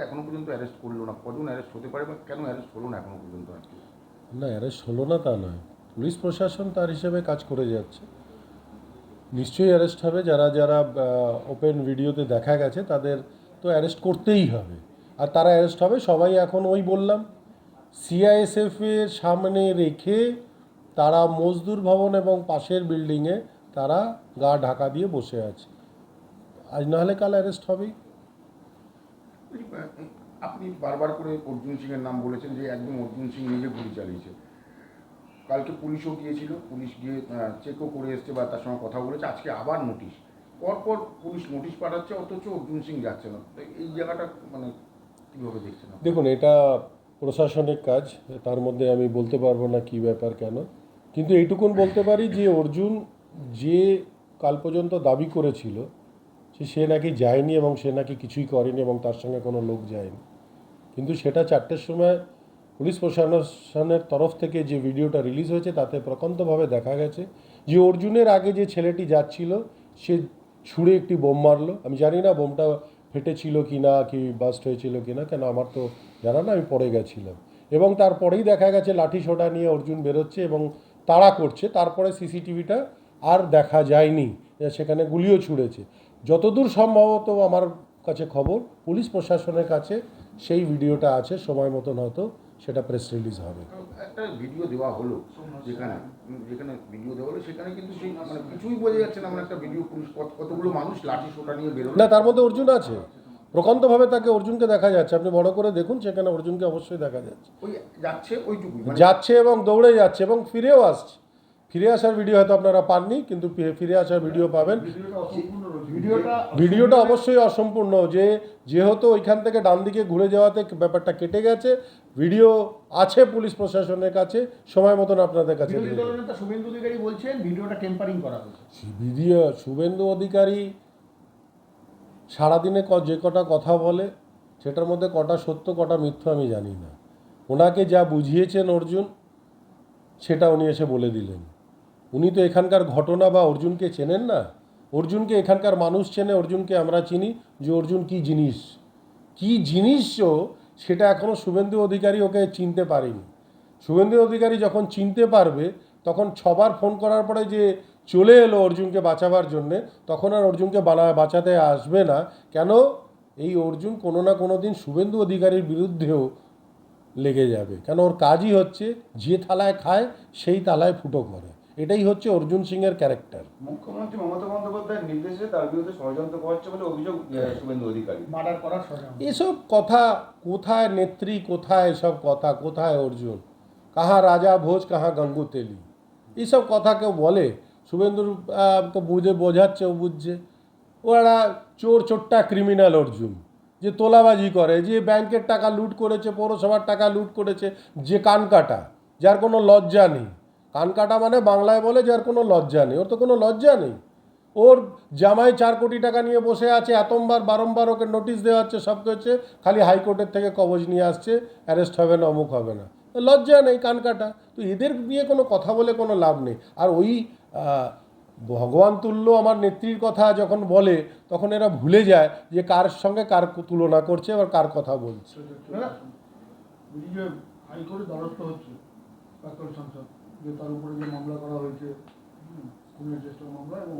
এখনও পর্যন্ত অ্যারেস্ট করল না। কজন অ্যারেস্ট হতে পারে কেন অ্যারেস্ট হলো না এখনও পর্যন্ত আর কি? না অ্যারেস্ট হলো না তা নয়। পুলিশ প্রশাসন তার হিসেবে কাজ করে যাচ্ছে। নিশ্চয়ই অ্যারেস্ট হবে। যারা যারা ওপেন ভিডিওতে দেখা গেছে, তাদের তো অ্যারেস্ট করতেই হবে। আর তারা অ্যারেস্ট হবে, সবাই এখন ওই বললাম। সিআইএসএফ এর সামনে রেখে তারা মজদুর ভবন এবং পাশের বিল্ডিংয়ে তারা গা ঢাকা দিয়ে বসে আছে। আজ নাহলে কাল অ্যারেস্ট হবেই। আপনি বারবার করে অর্জুন সিং এর নাম বলেছেন যে একদম অর্জুন সিং নিজে গুলি চালিয়েছে। কালকে পুলিশও গিয়েছিল, পুলিশ গিয়ে চেকও করে এসছে বা তার সঙ্গে কথা বলেছে। আজকে আবার নোটিশ পরপর পুলিশ নোটিশ পাঠাচ্ছে, অথচ অর্জুন সিং যাচ্ছে না। এই জায়গাটা মানে কীভাবে দেখছেন? দেখুন, এটা প্রশাসনিক কাজ, তার মধ্যে আমি বলতে পারব না কি ব্যাপার, কেন। কিন্তু এইটুকুন বলতে পারি যে অর্জুন যে কাল পর্যন্ত দাবি করেছিল যে সে নাকি যায়নি এবং সে নাকি কিছুই করেনি এবং তার সঙ্গে কোনো লোক যায়নি। কিন্তু সেটা চারটের সময় পুলিশ প্রশাসনের তরফ থেকে যে ভিডিওটা রিলিজ হয়েছে, তাতে প্রকান্তভাবে দেখা গেছে যে অর্জুনের আগে যে ছেলেটি যাচ্ছিল, সে ছুঁড়ে একটি বোম মারলো। আমি জানি না বোমটা ফেটেছিল কি না কি বাস্ট হয়েছিল কি না কেন আমার তো জানা না, আমি পড়ে গেছিলাম। এবং তারপরেই দেখা গেছে লাঠি সোটা নিয়ে অর্জুন বেরোচ্ছে এবং তাড়া করছে। তারপরে সিসিটিভিটা আর দেখা যায়নি, সেখানে গুলিও ছুঁড়েছে। যতদূর সম্ভবত আমার কাছে খবর পুলিশ প্রশাসনের কাছে সেই ভিডিওটা আছে সময় মতন হয়তো সেটা প্রেস রিলিজ হবে। একটা ভিডিও দেওয়া হলো যেখানে যেখানে ভিডিও দেওয়া হলো সেখানে কিন্তু সেই মানে কিছুই বোঝা যাচ্ছে না একটা ভিডিও পুলিশ কতগুলো মানুষ লাঠি সোটা নিয়ে বেরোলো। না তার মধ্যে অর্জুন আছে। প্রকান্তভাবে তাকে অর্জুনকে দেখা যাচ্ছে। আপনি বড় করে দেখুন সেখানে অর্জুনকে অবশ্যই দেখা যাচ্ছে। ওই যাচ্ছে ওইটুকুই মানে যাচ্ছে এবং দৌড়ে যাচ্ছে এবং ফিরেও আসছে। ফিরে আসার ভিডিও হয়তো আপনারা পাননি কিন্তু ফিরে আসার ভিডিও পাবেন। ভিডিওটা ভিডিওটা অবশ্যই অসম্পূর্ণ যে যেহেতু ওইখান থেকে ডান দিকে ঘুরে যাওয়াতে ব্যাপারটা কেটে গেছে ভিডিও আছে পুলিশ প্রশাসনের কাছে সময় মতন আপনাদের কাছে শুভেন্দু অধিকারী বলছেন ভিডিওটা টেম্পারিং করা ভিডিও শুভেন্দু অধিকারী সারাদিনে যে কটা কথা বলে সেটার মধ্যে কটা সত্য কটা মিথ্যা আমি জানি না। ওনাকে যা বুঝিয়েছেন অর্জুন সেটা উনি এসে বলে দিলেন। উনি তো এখানকার ঘটনা বা অর্জুনকে চেনেন না। অর্জুনকে এখানকার মানুষ চেনে, অর্জুনকে আমরা চিনি যে অর্জুন কি জিনিস। কি জিনিসও সেটা এখনও শুভেন্দু অধিকারী ওকে চিনতে পারেনি। শুভেন্দু অধিকারী যখন চিনতে পারবে, তখন ছবার ফোন করার পরে যে চলে এলো অর্জুনকে বাঁচাবার জন্যে, তখন আর অর্জুনকে বানা বাঁচাতে আসবে না। কেন? এই অর্জুন কোনো না কোনো দিন শুভেন্দু অধিকারীর বিরুদ্ধেও লেগে যাবে। কেন? ওর কাজই হচ্ছে যে থালায় খায়, সেই থালায় ফুটো করে। এটাই হচ্ছে অর্জুন সিংয়ের ক্যারেক্টার। মুখ্যমন্ত্রী মমতা বন্দ্যোপাধ্যায়ের নির্দেশে তার বিরুদ্ধে ষড়যন্ত্র করছে বলে অভিযোগ শুভেন্দু অধিকারী। মার্ডার করার ষড়যন্ত্র। এসব কথা কোথায় নেত্রী কোথায় এসব কথা কোথায় অর্জুন? কাহা রাজা ভোজ কাহা গঙ্গু তেলি? এইসব কথা কেউ বলে? শুভেন্দুর বুঝে বোঝাচ্ছে ও বুঝছে। ও একটা চোর চোরটা ক্রিমিনাল অর্জুন যে তোলাবাজি করে যে ব্যাংকের টাকা লুট করেছে পৌরসভার টাকা লুট করেছে যে কান কাটা যার কোনো লজ্জা নেই। কান কাটা মানে বাংলায় বলে যার কোনো লজ্জা নেই, ওর তো কোনো লজ্জা নেই। ওর জামাই চার কোটি টাকা নিয়ে বসে আছে এতবার বারম্বার ওকে নোটিশ দেওয়া হচ্ছে, সব হচ্ছে, খালি হাইকোর্টের থেকে কবজ নিয়ে আসছে অ্যারেস্ট হবে না, অমুক হবে না। লজ্জা নেই কান কাটা। তো এদের নিয়ে কোনো কথা বলে কোনো লাভ নেই। আর ওই ভগবান তুল্য আমার নেত্রীর কথা যখন বলে, তখন এরা ভুলে যায় যে কার সঙ্গে কার তুলনা করছে, এবার কার কথা বলছে। বলছি যে হাইকোর্টে হচ্ছে যে তার উপরে যে মামলা করা হয়েছে খুনের চেষ্টার মামলা এবং